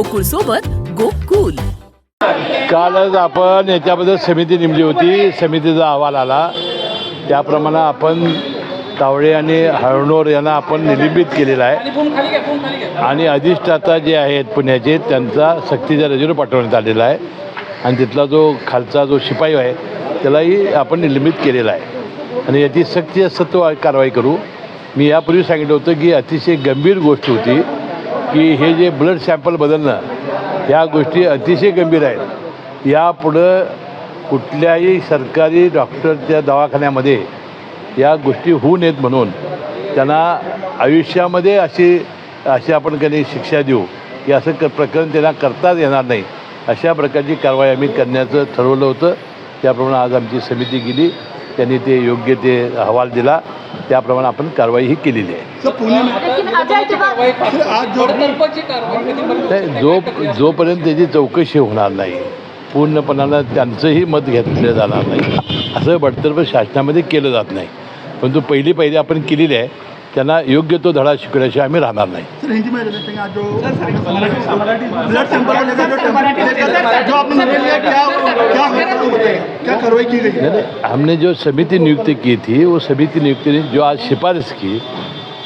गोकुळ सोबत गोकुल कालच आपण याच्याबद्दल समिती नेमली होती. समितीचा अहवाल आला. त्याप्रमाणे आपण तावडे आणि हळणोर यांना आपण निलंबित केलेला आहे. आणि अधिष्ठाता जे आहेत पुण्याचे त्यांचा सक्तीच्या रजेवर पाठवण्यात आलेला आहे. आणि तिथला जो खालचा जो शिपाई आहे त्यालाही आपण निलंबित केलेला आहे. आणि याची सक्ती सत्व कारवाई करू. मी यापूर्वी सांगितलं होतं की अतिशय गंभीर गोष्ट होती. की हे जे ब्लड सॅम्पल बदलणं ह्या गोष्टी अतिशय गंभीर आहेत. यापुढं कुठल्याही सरकारी डॉक्टरच्या दवाखान्यामध्ये या गोष्टी होऊ नयेत म्हणून त्यांना आयुष्यामध्ये अशी अशी आपण कधी शिक्षा देऊ की असं क प्रकरण त्यांना करताच येणार नाही. अशा प्रकारची कारवाई आम्ही करण्याचं ठरवलं होतं. त्याप्रमाणे आज आमची समिती गेली. त्यांनी ते योग्य ते अहवाल दिला त्याप्रमाणे आपण कारवाई ही केलेली आहे जो जोपर्यंत त्याची चौकशी होणार नाही पूर्णपणानं त्यांचंही मत घेतलं जाणार नाही. असं बडतर्फ शासनामध्ये केलं जात नाही. परंतु पहिली पहिली आपण केलेली आहे योग्य तो धडा शिकवल्याशिवाय आम्मी रह हमने जो समिति नियुक्ति की थी वो समिति नियुक्ति ने जो आज सिफारिश की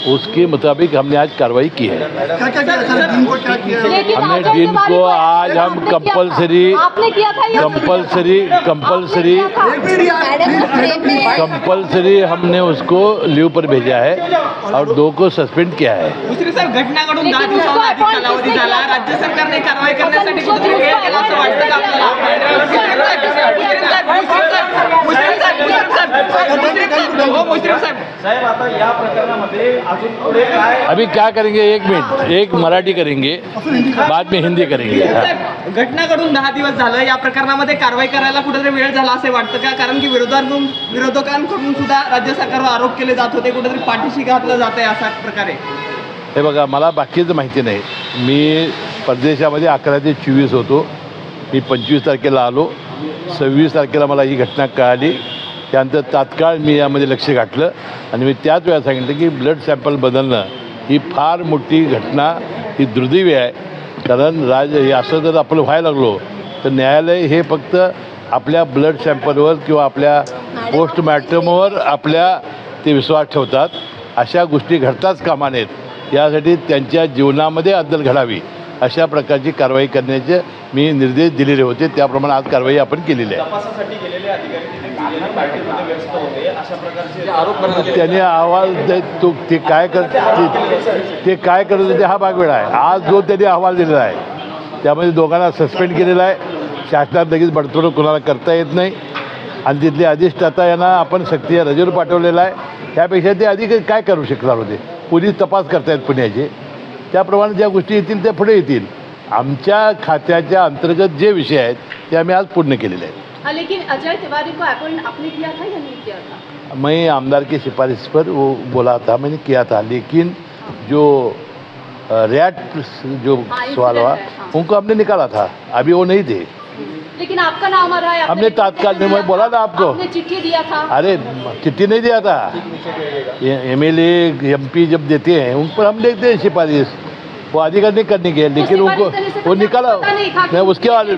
उसके मुताबिक हमने आज कार्रवाई की है। क्या क्या किया सर दिन को क्या किया? लेकिन हमने आजाद दिन के को बारे में आज हम आपने किया था। कंपलसरी आपने किया था? ये कंपलसरी कंपलसरी कंपलसरी हमने उसको लीव पर भेजा है और दो को सस्पेंड किया है। दुसरी सर घटनाकडून दहा लेकिन दिवसाहून उसको अधिक appoint कालावधी किसने झाला किया? राज्य सरकारने कारवाई करण्यासाठी उसको कुठेतरी वेळ केला असं वाटतं का आपल्याला मुश्रीफ साहेब, मुश्रीफ साहेब, मुश्रीफ साहेब, मुश्रीफ साहेब, हो, मुश्रीफ साहेब साहेब आता या प्रकरणामध्ये अजून पुढे काय? अभी क्या करेंगे? एक मिनट. एक मराठी करेंगे. बाद में हिंदी करेंगे। साहेब घटनाकडून दहा दिवस झालं. या प्रकरणामध्ये कारवाई करायला कुठेतरी वेळ झाला असे वाटतं का? कारण की विरोधाकडून विरोधकांकडून सुद्धा राज्य सरकारवर आरोप केले जात होते. कुठेतरी पाठीशी घातलं जात आहे अशा प्रकारे. हे बघा मला बाकीचं माहिती नाही. मी परदेशामध्ये अकरा ते चोवीस होतो. मी पंचवीस तारखेला आलो. सव्वीस तारखेला मला ही घटना कळाली. त्यानंतर तात्काळ मी यामध्ये लक्ष घातलं. आणि मी त्याच वेळा सांगितलं की ब्लड सॅम्पल बदलणं ही फार मोठी घटना ही दुर्दैवी आहे. कारण राज असं जर आपण व्हायला लागलो तर न्यायालय हे फक्त आपल्या ब्लड सॅम्पलवर किंवा आपल्या पोस्टमॉर्टमवर आपल्या ते विश्वास ठेवतात. अशा गोष्टी घडताच कामा नयेत. यासाठी त्यांच्या जीवनामध्ये अद्दल घडावी अशा प्रकारची कारवाई करण्याचे मी निर्देश दिलेले होते त्याप्रमाणे आज कारवाई आपण केलेली आहे. तपासासाठी गेलेले अधिकारी तिथे काहीही पार्टीमध्ये व्यस्त होते अशा प्रकारचे आरोप करण्यात येत त्याने अहवाल ते- तो ते काय कर ते- ते काय करत होते हा भाग वेळा आहे. आज जो त्यांनी अहवाल दिलेला आहे त्यामध्ये दोघांना सस्पेंड केलेला आहे. शासनात लगेच बडतोड कोणाला करता येत नाही. आणि तिथले अधिष्ठाता यांना आपण सक्तीच्या रजेवर पाठवलेला आहे. त्यापेक्षा ते अधिक काय करू शकणार होते? पोलीस तपास करतायत पुण्याचे. त्याप्रमाणे ज्या गोष्टी येतील त्या पुढे येतील. आमच्या खात्याच्या अंतर्गत जे विषय आहेत ते आम्ही आज पूर्ण केलेले आहेत. हाँ, लेकिन अजय तिवारी को अपॉइंट आपने किया था या नहीं किया था मैं आमदार की सिफारिश पर वो बोला था मैंने किया था लेकिन जो रैट जो सवाल हुआ। उनको हमने निकाला था अभी वो नहीं थे. लेकिन आपका नाम आ रहा है हमने तात्काल में मैं बोला था आपको। आपने चिट्ठी दिया था। अरे चिट्ठी नहीं दिया था। एम एल एम पी जब देते हैं उन पर हम देखते हैं सिफारिश वो अधिकार नहीं करने के लेकिन उनको वो पहले निकाला नहीं नहीं उसके बाद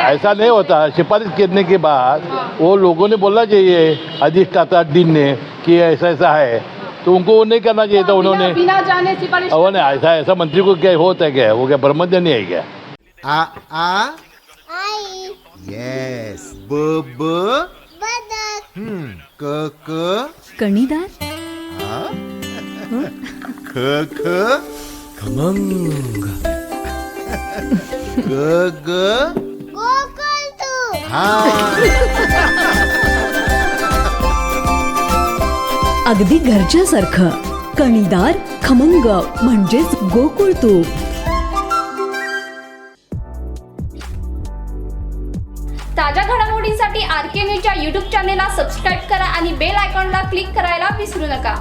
ऐसा नहीं होता सिफारिश करने के बाद हाँ। वो लोगों ने बोलना चाहिए अधिष्ठाता दिन ने कि ऐसा ऐसा है। तो उनको वो नहीं करना चाहिए था बिना- उन्होंने बिना जाने सिफारिश वो नहीं ऐसा ऐसा मंत्री को क्या होता है क्या? वो क्या ब्रह्मज्ञ नहीं है क्या? आ आ। येस ब ब। हम्म क क। कणीदार ख ख। खमंग ग ग. हा. अगदी घरच्यासारखं. कणीदार खमंग म्हणजेच गोकुळ तूप ताज्या घडामोडींसाठी आर के न्यूजच्या यूट्यूब चॅनेलला सबस्क्राईब करा आणि बेल आयकॉनला क्लिक करायला विसरू नका.